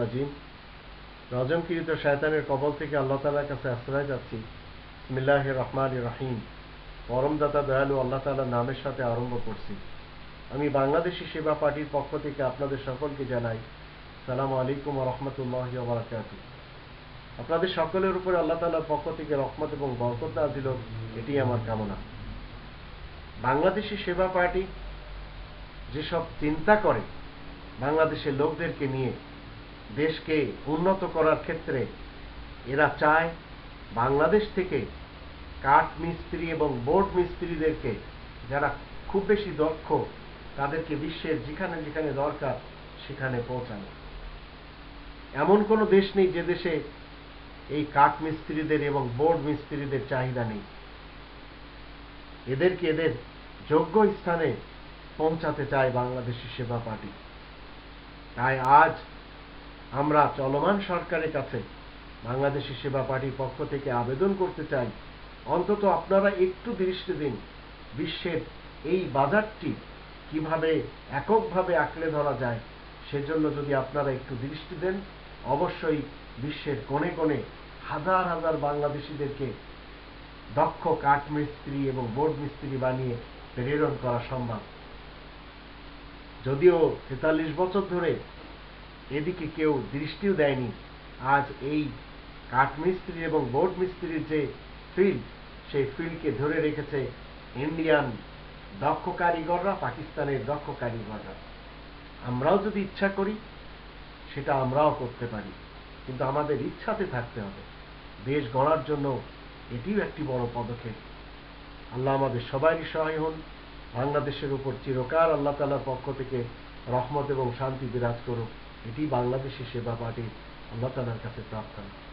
রাজিম। রজমকৃত শয়তানের কবল থেকে আল্লাহ তালার কাছে আশ্রয় যাচ্ছি। ইসমিল্লাহ রহমান রাহিম। পরমদাতা দয়ালু আল্লাহ তালার নামের সাথে আরম্ভ করছি। আমি বাংলাদেশি সেবা পার্টির পক্ষ থেকে আপনাদের সকলকে জানাই, সালাম আলাইকুম রহমতুল্লাহ বারাকাত আপনাদের সকলের উপরে আল্লাহ তালার পক্ষ থেকে রহমত এবং বরকত নাজিল এটি আমার কামনা। বাংলাদেশি সেবা পার্টি যেসব চিন্তা করে বাংলাদেশের লোকদেরকে নিয়ে দেশকে উন্নত করার ক্ষেত্রে এরা চায় বাংলাদেশ থেকে কাঠ মিস্ত্রি এবং বোর্ড মিস্ত্রিদেরকে যারা খুব বেশি দক্ষ, তাদেরকে বিশ্বের যেখানে যেখানে দরকার সেখানে পৌঁছানো। এমন কোনো দেশ নেই যে দেশে এই কাঠ মিস্ত্রিদের এবং বোর্ড মিস্ত্রিদের চাহিদা নেই। এদেরকে এদের যোগ্য স্থানে পৌঁছাতে চায় বাংলাদেশি সেবা পার্টি। তাই আজ আমরা চলমান সরকারের কাছে বাংলাদেশি সেবা পার্টির পক্ষ থেকে আবেদন করতে চাই। অন্তত আপনারা একটু দৃষ্টি দিন বিশ্বের এই বাজারটি কীভাবে এককভাবে আঁকড়ে ধরা যায়, সেজন্য যদি আপনারা একটু দৃষ্টি দেন, অবশ্যই বিশ্বের কোণে কোণে হাজার হাজার বাংলাদেশিদেরকে দক্ষ কাঠ মিস্ত্রি এবং বোর্ড মিস্ত্রি বানিয়ে প্রেরণ করা সম্ভব। যদিও তেতাল্লিশ বছর ধরে এদিকে কেউ দৃষ্টিও দেয়নি। আজ এই কাঠমিস্ত্রি এবং বোর্ড মিস্ত্রির যে ফিল্ড, সেই ফিল্ডকে ধরে রেখেছে ইন্ডিয়ান দক্ষ কারিগররা, পাকিস্তানের দক্ষ কারিগররা। আমরাও যদি ইচ্ছা করি, সেটা আমরাও করতে পারি। কিন্তু আমাদের ইচ্ছাতে থাকতে হবে। দেশ গড়ার জন্য এটিও একটি বড় পদক্ষেপ। আল্লাহ আমাদের সবারই সহায় হন। বাংলাদেশের উপর চিরকাল আল্লাহ তালার পক্ষ থেকে রহমত এবং শান্তি বিরাজ করুক। এটি বাংলাদেশের সেবা পার্টির আল্লাহ তালার কাছে প্রার্থনা।